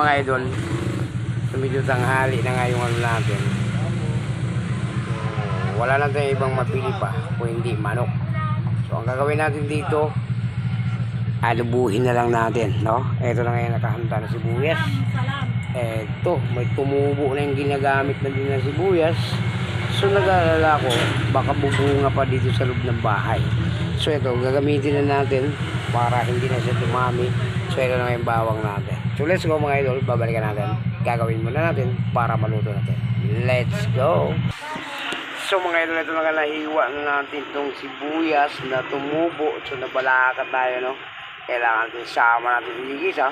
mga idol, so medyo tanghali na nga yung ano natin. So, wala na tayong ibang mapili pa kung hindi manok. So ang gagawin natin dito, alubuhin na lang natin, no? Ito na ngayon nakahanda na sibuyas. Eto, may tumubo na yung ginagamit na din na sibuyas. So nag-aalala ko, baka bubunga pa dito sa loob ng bahay. So ito, gagamitin na natin para hindi na siya dumami. So ito na yung bawang natin. So let's go mga idol, babalikan natin. Gagawin muna natin para maluto natin. Let's go! So mga idol, ito na na natin itong sibuyas na tumubo. So nabalaka tayo, no? Kailangan natin sama natin iligis, ha?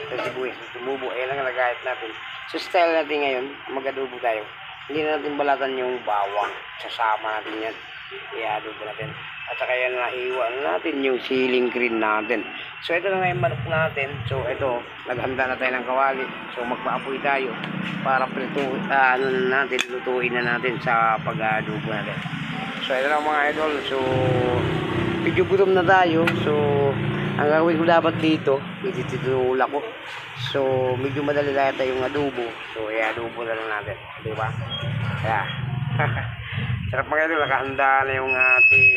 Ito sibuyas na tumubo. Ayan ang nagayat natin. So style natin ngayon, mag-adobo tayo. Hindi na natin balatan yung bawang. Sasama natin yan. I-adobo natin. At saka yan nahiwa na natin yung ceiling green natin. So ito na nga yung manok natin. So ito, naghanda na tayo ng kawali. So magpaapoy tayo para prito, na natin, lutuin na natin sa pag-adobo natin. So ito na mga idol. So medyo gutom na tayo. So ang gagawin ko dapat dito, ititulak ko. So medyo madali lang yung adobo. So i-adobo na lang natin. Di ba? Kaya. Sarap mga idol, nakahanda na yung ating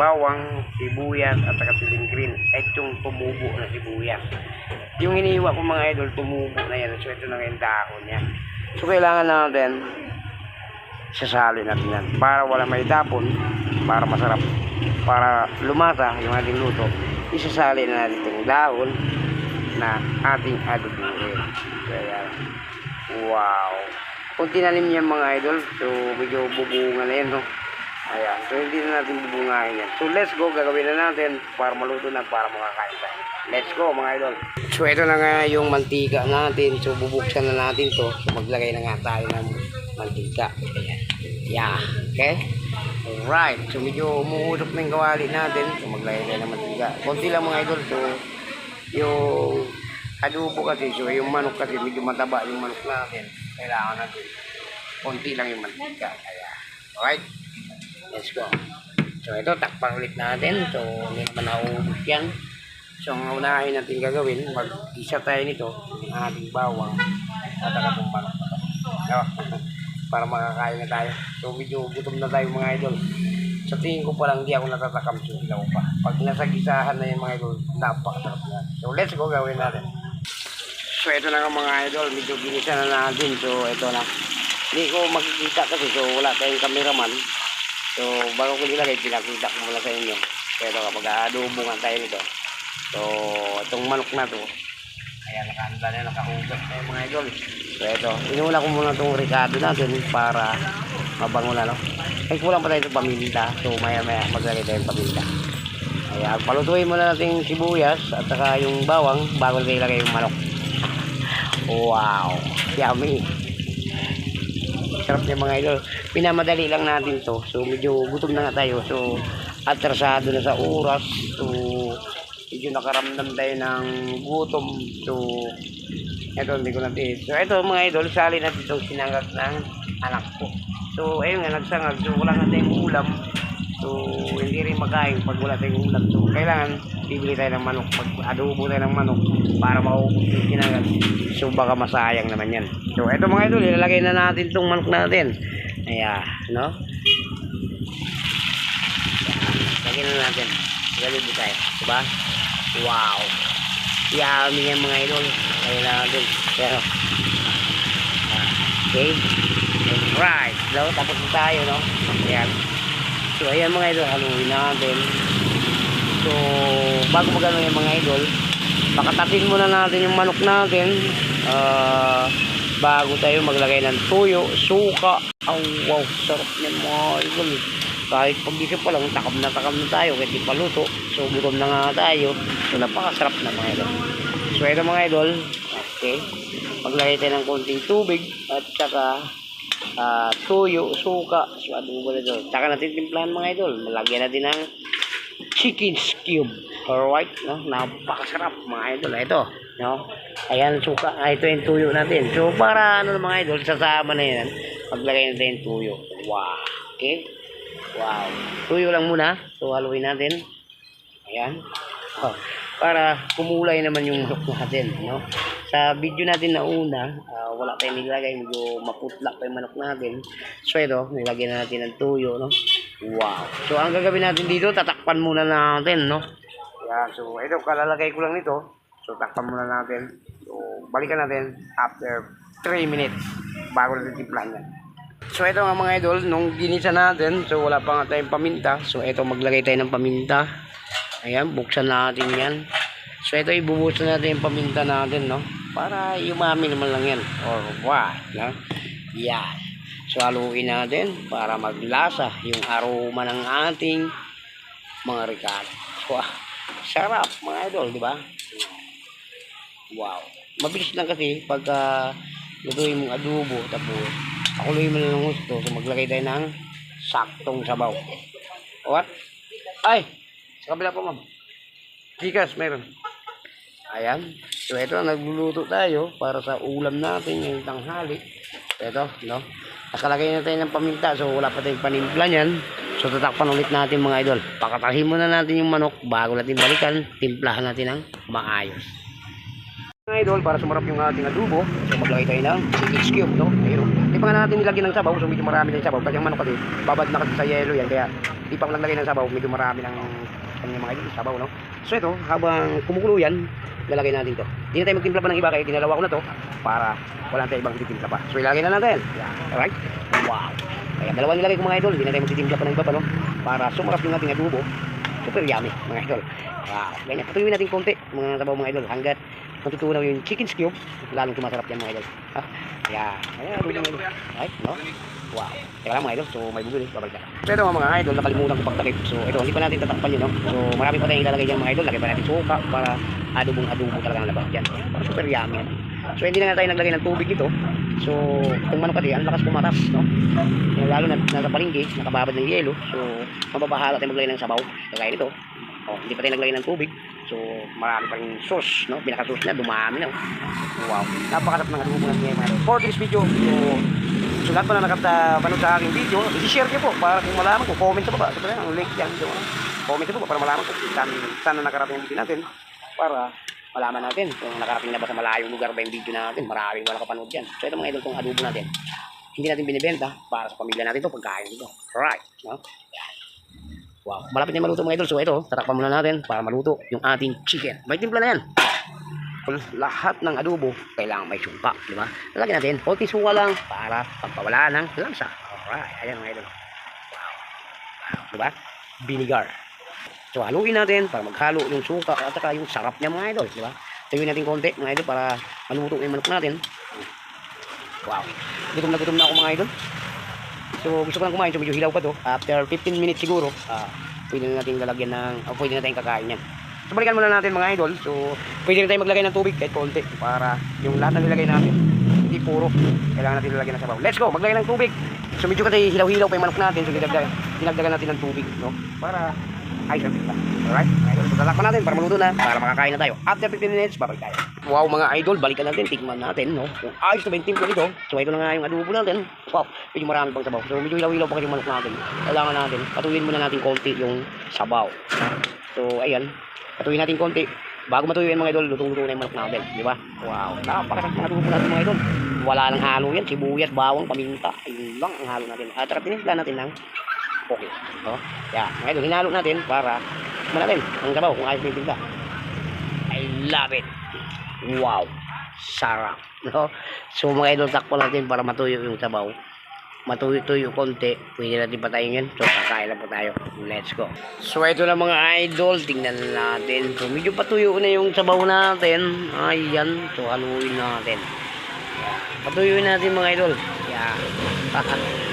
bawang, sibuyas, at saka siling green. Ito yung tumubo na sibuyas. Yung iniiwa ko mga idol, tumubo na yan. So ito na yung dahon niya. So kailangan natin sasali natin yan para wala may dapon para masarap para lumasa yung ating luto isasali na natin itong dahon na ating adobuhin kaya wow kung tinanim niya mga idol so medyo bubunga na yan no? Ayan so hindi na natin bubungahin yan. So let's go gagawin na natin para maluto na para makakain tayo. Let's go mga idol. So ito na nga yung mantika natin. So bubuksan na natin to. So maglagay na nga tayo ng mantika. Ayan. Yeah okay? Alright, so medyo umuusok na yung kawali natin. So maglagay tayo ng mantika. Konti lang mga idol. So yung adobo kasi, so yung manok kasi medyo mataba yung manok natin. Kailangan natin. Konti lang yung mantika. Kaya, alright. Let's go. So ito, takpan ulit natin. So hindi naman nauubos yan. So ang unahin natin gagawin, mag-isa tayo nito, ang ating bawang, at manok na to. No? para makakain na tayo. So medyo gutom na tayo mga idol. Sa tingin ko pa lang di ako natatakam so ilaw pa. Pag nasa gisahan na yung mga idol, napakasarap na. So let's go gawin natin. So ito na mga idol, medyo ginisa na natin. So ito na. Hindi ko makikita kasi so wala tayong cameraman. So bago ko nilagay, pinakita ko muna sa inyo. Pero kapag adobo tayo nito. So itong manok na to, Ayan, nakahanda na, nakahugas na yung mga idol. So, ito. Inuna ko muna itong ricado natin para mabango na, no? Ay, kulang pa tayo itong paminta. So, maya-maya maglagay tayo ng paminta. Ayan, palutuin muna natin sibuyas at saka yung bawang bago natin ilagay yung manok. Wow! Yummy! Sarap niya mga idol. Pinamadali lang natin to. So, medyo gutom na nga tayo. So, atrasado na sa oras. So, medyo nakaramdam tayo ng gutom. So, eto, hindi ko natin. So, eto mga idol, sali natin itong sinangag ng anak ko. So, ayun nga, nagsangag. So, wala nga tayong ulam. So, hindi rin makain pag wala tayong ulam. So, kailangan bibili tayo ng manok. Pag adobo tayo ng manok para maubos yung sinangag. So, baka masayang naman yan. So, eto mga idol, ilalagay na natin itong manok natin. Ayan, no? Lagyan na natin. Galibot tayo. Diba? Wow. Yummy yan mga idol. Kaya natin. Pero, ah, okay. Right. No? Tapos na tayo, no? Ayan. So, ayan mga idol. Haluin natin. So, bago magano yung mga idol, pakatatin muna natin yung manok natin. Ah, bago tayo maglagay ng tuyo, suka. Oh, wow. Sarap yan mga idol kahit pagising pa lang, takam na takam na tayo kahit di paluto. So, gutom na nga tayo. So, napakasarap na mga idol. So, ito mga idol. Okay. Maglagay tayo ng konting tubig at saka ah, tuyo, suka. So, adobo na doon. Saka natin timplahan mga idol. Malagyan natin ng chicken cube. Alright, no? Napakasarap mga idol. Ito, no? Ayan, suka. Ah, ito yung tuyo natin. So, para ano mga idol, sasama na yan. Maglagay natin yung tuyo. Wow. Okay. Wow. Tuyo lang muna. So, haluin natin. Ayan. Oh, para kumulay naman yung manok natin, no? Sa video natin na una, ah, wala tayong nilagay, medyo maputlak pa yung manok natin. So ito, nilagyan na natin ng tuyo, no? Wow. So ang gagawin natin dito, tatakpan muna natin, no? Yan, so ito, kalalagay ko lang nito. So takpan muna natin. So balikan natin after 3 minutes bago natin timplahan yan. So ito nga mga idol, nung ginisa natin, so wala pa nga tayong paminta. So ito maglagay tayo ng paminta. Ayan, buksan natin yan. So ito ibubuhos na natin yung paminta natin, no? Para umami naman lang yan. Or what, no? Yan. So haluin natin para maglasa yung aroma ng ating mga ricado. Wow. Sarap mga idol, di ba? Wow. Mabilis lang kasi pagka lutuin mong adobo tapos pakuloy mo na ng gusto so maglagay tayo ng saktong sabaw. What? Ay! Sa kabila po ma'am. Gikas, meron. Ayan. So ito, nagluluto tayo para sa ulam natin ngayong tanghali. Ito, no? Nakalagay na tayo ng paminta so wala pa tayong panimpla niyan. So tatakpan ulit natin mga idol. Pakatahin muna natin yung manok bago natin balikan. Timplahan natin ng maayos. Mga idol, para sumarap yung ating adobo, so maglagay tayo ng six cube, no? Ayun. Hindi pa natin nilagyan ng sabaw, so medyo marami yung sabaw. Kasi ang manok kasi, babad na kasi sa yelo yan, kaya hindi pa naglagay ng sabaw, medyo marami ng kanyang mga idol, sabaw, no? So ito, habang kumukulo yan, lalagay natin to. Hindi na tayo magtimpla pa ng iba, kaya dinalawa ko na to, para wala tayong ibang titimpla pa. So ilagay na natin. Yan, alright? Wow! Kaya dalawa nilagay ko mga idol, hindi na tayo magtitimpla pa ng iba pa, no? Para sumarap yung ating adobo. Super yummy, mga idol. Wow, ganyan. Patuyuin natin konti, mga sabaw mga idol, hanggat matutunaw yung chicken cube, lalong sumasarap yan mga idol. Ha? Kaya, ayan, mga idol. Right, no? Wow. Teka lang mga idol, so may bubuli, babalik na. Ito mga idol, nakalimutan ko pagtakip. So ito, hindi pa natin tatakpan yun, no? So marami pa tayong ilalagay dyan mga idol, lagay pa natin suka para adobong adobo talaga ang labas dyan. Para super yummy yan. So hindi na nga tayo naglagay ng tubig ito. So itong manok kasi, ang lakas pumatas, no? Lalo na nasa palingki, nakababad ng yelo. So mababahala tayo maglagay ng sabaw. Kagaya nito, oh, hindi pa tayo naglagay ng tubig. So marami pa rin sauce, no? Pinaka-sauce na, dumami na. oh. Wow, napakasarap ng adobo ng mga idol. For this video, so So lahat po na nakapanood sa aking video, i-share niyo po para kung malaman ko, comment sa baba. Ito ang link yan. So, comment po para malaman ko saan, na nakarating ang video natin para malaman natin kung nakarating na ba sa malayong lugar ba yung video natin. Maraming wala kapanood yan. So ito mga idol kong adobo natin. Hindi natin binibenta para sa pamilya natin to pagkain dito. Right. No? Yan. Wow. Malapit na maluto mga idol. So ito, tatakpan muna natin para maluto yung ating chicken. May timpla na yan lahat ng adobo kailangan may suka, di ba? Lalagyan natin, konti suka lang para pagpawala ng lansa. Alright, ayan mga idol. Wow. wow. Di ba? Vinegar. So, haluin natin para maghalo yung suka at saka yung sarap niya mga idol, di ba? Tayuin natin konti mga idol para maluto yung manok natin. Wow. Gutom na gutom na ako mga idol. So, gusto ko lang kumain. So, medyo hilaw pa to. After 15 minutes siguro, ah, pwede na natin lalagyan ng, o pwede na tayong kakain yan. So, balikan muna natin mga idol. So, pwede na tayo maglagay ng tubig kahit konti para yung lahat na nilagay natin, hindi puro. Kailangan natin ilagay ng sabaw. Let's go! Maglagay ng tubig. So, medyo kasi hilaw-hilaw pa yung manok natin. So, dinagdagan natin ng tubig, no? Para ayos ang timpla. Alright? Idol, tatakpan natin para maluto na, para makakain na tayo. After 15 minutes, babalik tayo. Wow, mga idol, balikan natin, tignan natin, no? Kung ayos na ba yung timpla nito. So, ito na nga yung adobo natin. Wow, medyo marami pang sabaw. So, medyo hilaw-hilaw pa kasi yung manok natin. Kailangan natin, patuloyin muna natin konti yung sabaw. So, ayan, Patuloy natin konti. Bago matuyo mga idol, lutong-luto na yung manok natin. Di ba? Wow. Napakasarap mga tubo natin mga idol. Wala nang halo yan. Sibuyas, bawang, paminta. Ayun lang ang halo natin. At saka tinimpla natin ng okay. No? Yeah. Idol, hinalo natin para manatin ang sabaw kung ayos timpla. I love it. Wow. Sarap. No? So mga idol, takpo natin para matuyo yung sabaw matuyo-tuyo konti, pwede natin patayin yun. So, kakain na po tayo. Let's go. So, ito na mga idol. Tingnan natin. So, medyo patuyo na yung sabaw natin. Ayan. So, haluin natin. Yan. Patuyuin natin mga idol. Yan.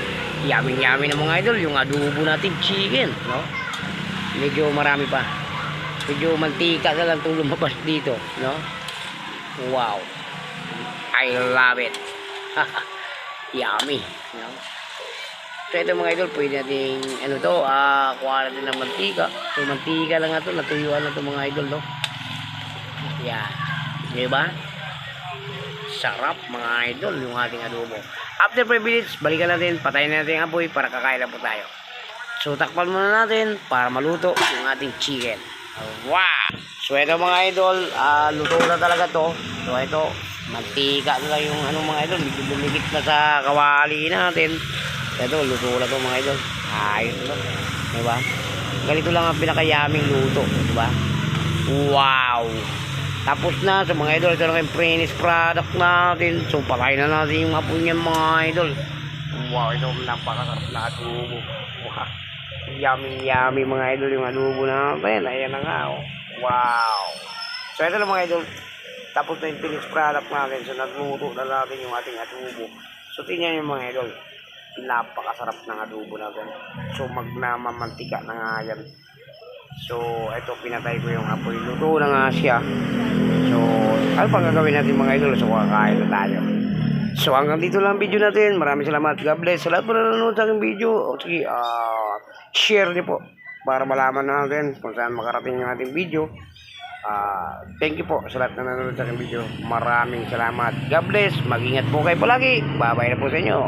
Yummy-yummy na mga idol. Yung adobo natin chicken. No? Medyo marami pa. Medyo mantika na lang itong lumabas dito. No? Wow. I love it. Yummy. No? So ito mga idol, pwede natin ano to, ah, kuha natin ng mantika. So mantika lang nga to, natuyuan na to mga idol, no? Yan. Di ba? Sarap mga idol yung ating adobo. After 5 minutes, balikan natin, patayin natin ang apoy para kakain po tayo. So takpan muna natin para maluto yung ating chicken. Wow! So ito mga idol, ah, luto na talaga to. So ito, mantika na lang yung ano mga idol, medyo na sa kawali natin. Ito, luto na to mga idol. Ayos na. Diba? Ganito lang ang pinakayaming luto. Diba? Wow! Tapos na sa mga idol, ito na yung finished product natin. So patay na natin yung apoy niyan mga idol. Wow, ito napakasarap na adobo. Wow. Yummy, yummy mga idol yung adobo natin. Ayan na nga. Oh. Wow. So ito na mga idol. Tapos na yung finished product natin. So nagluto na natin yung ating adobo. So tingnan yung mga idol. Napakasarap ng adobo natin. So magnamamantika na nga yan. So ito pinatay ko yung apoy. Luto na nga siya. So ano pang gagawin natin mga idol? So kakain na tayo. So hanggang dito lang ang video natin. Maraming salamat. God bless. Sa lahat po na nanonood sa aking video. Sige, ah, share niyo po para malaman natin kung saan makarating yung ating video. Ah, thank you po sa lahat na nanonood sa aking video. Maraming salamat. God bless. Mag-ingat po kayo palagi. Bye-bye na po sa inyo.